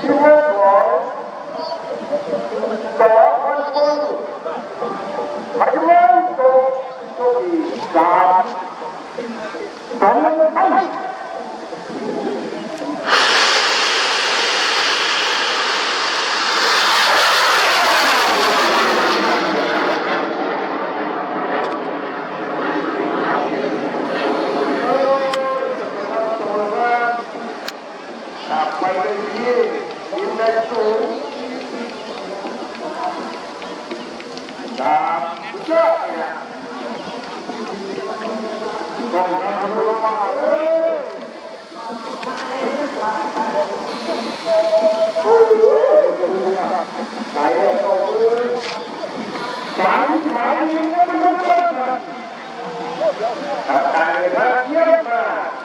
que o Mongol coloca no fundo. Mas não estou sobre Estamos aí. สามเจ้าต้องารทำอะไยสสามยิงไม่ต้ารครัเชียม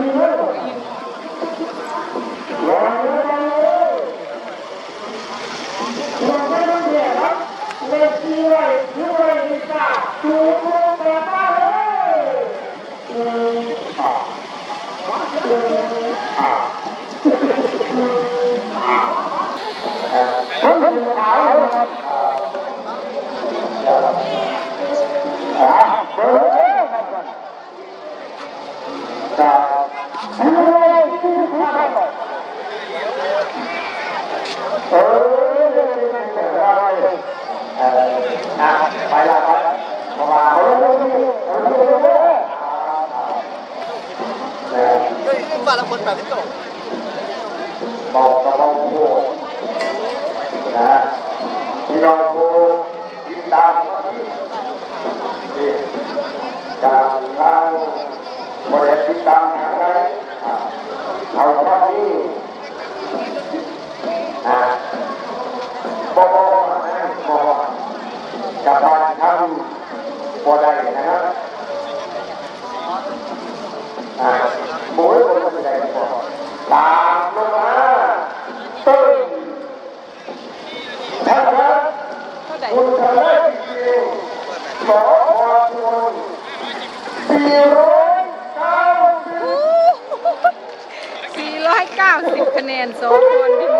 ทีเลยรออยู่เลยตัวไม่ต้องเรียกครับเลข ที่ไว้ที่ไว้ดีจ้าถูกลงแบบมาเลยอืมอ่าอืมอ่าผมเป็นขาวนะครับอ่าเบอร์นะครับจากที่ที่ทำออเรื่อนี้ไม่เป็นไรเออนะไปละไปเพราะว่าเขาเรื่องนี้เขาเรื่องนี้เออ เฮ้ย บานละคนแบบนี้ก็บอกกับบอกพูดนะที่เราพูดติดตามจากทางบริษัทติดตามทางไหนเอาเฉพาะที่อ่าบอกบอกนะบอกกับตอนทำบ่ได้นะครับอ่าหมูคนไม่ได้บอก ตามลงมาตึ้งท่านครับคุณทำได้จริงๆขอความชนสี่ร้อยเก้าสิบ490คะแนนสองคนพี่มุน